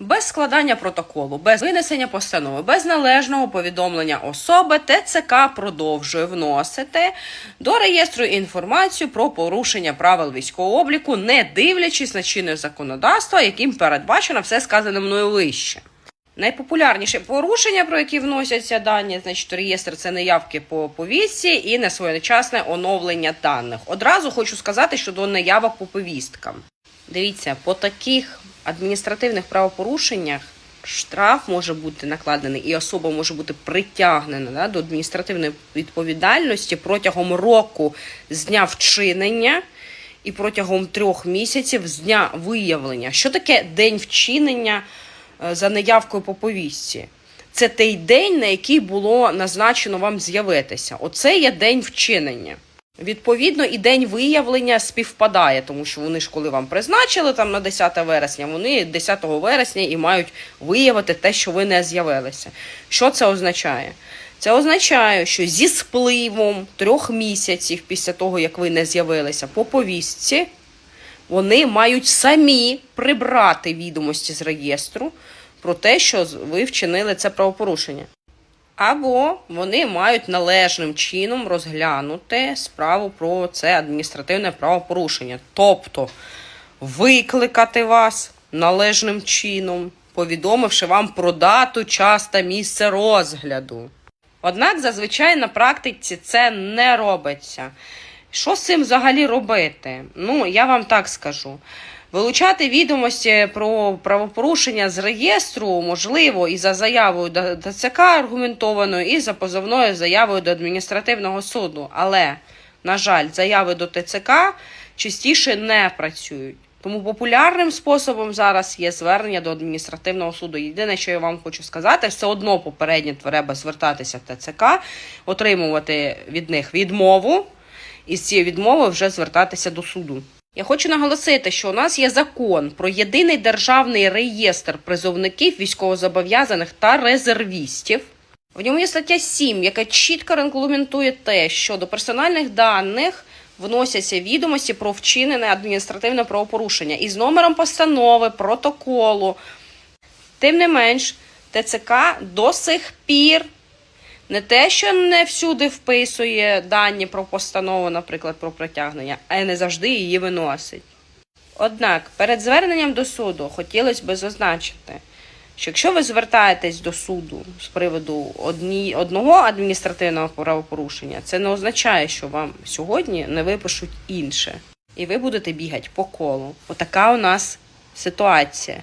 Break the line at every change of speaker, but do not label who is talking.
Без складання протоколу, без винесення постанови, без належного повідомлення особи ТЦК продовжує вносити до реєстру інформацію про порушення правил військового обліку, не дивлячись на чинне законодавство, яким передбачено все сказане мною вище. Найпопулярніше порушення, про які вносяться дані, значить, реєстр це неявки по повістці і несвоєчасне оновлення даних. Одразу хочу сказати щодо неявок по повісткам. Дивіться, по таких адміністративних правопорушеннях штраф може бути накладений і особа може бути притягнена да, до адміністративної відповідальності протягом року з дня вчинення і протягом трьох місяців з дня виявлення. Що таке день вчинення е, за неявкою по повістці? Це той день, на який було назначено вам з'явитися. Оце є день вчинення. Відповідно, і день виявлення співпадає, тому що вони ж коли вам призначили там на 10 вересня, вони 10 вересня і мають виявити те, що ви не з'явилися. Що це означає? Це означає, що зі спливом трьох місяців після того, як ви не з'явилися по повістці, вони мають самі прибрати відомості з реєстру про те, що ви вчинили це правопорушення. Або вони мають належним чином розглянути справу про це адміністративне правопорушення. Тобто викликати вас належним чином, повідомивши вам про дату, час та місце розгляду. Однак зазвичай на практиці це не робиться. Що з цим взагалі робити? Ну, я вам так скажу. Вилучати відомості про правопорушення з реєстру можливо і за заявою до ТЦК аргументованою, і за позовною заявою до адміністративного суду. Але, на жаль, заяви до ТЦК частіше не працюють. Тому популярним способом зараз є звернення до адміністративного суду. Єдине, що я вам хочу сказати, все одно попередньо треба звертатися в ТЦК, отримувати від них відмову, і з цієї відмови вже звертатися до суду. Я хочу наголосити, що у нас є закон про єдиний державний реєстр призовників військовозобов'язаних та резервістів. В ньому є стаття 7, яка чітко регламентує те, що до персональних даних вносяться відомості про вчинене адміністративне правопорушення із номером постанови, протоколу. Тим не менш, ТЦК до сих пір не те, що не всюди вписує дані про постанову, наприклад, про притягнення, а й не завжди її виносить. Однак перед зверненням до суду хотілося б зазначити, що якщо ви звертаєтесь до суду з приводу одні, одного адміністративного правопорушення, це не означає, що вам сьогодні не випишуть інше, і ви будете бігати по колу. Отака у нас ситуація.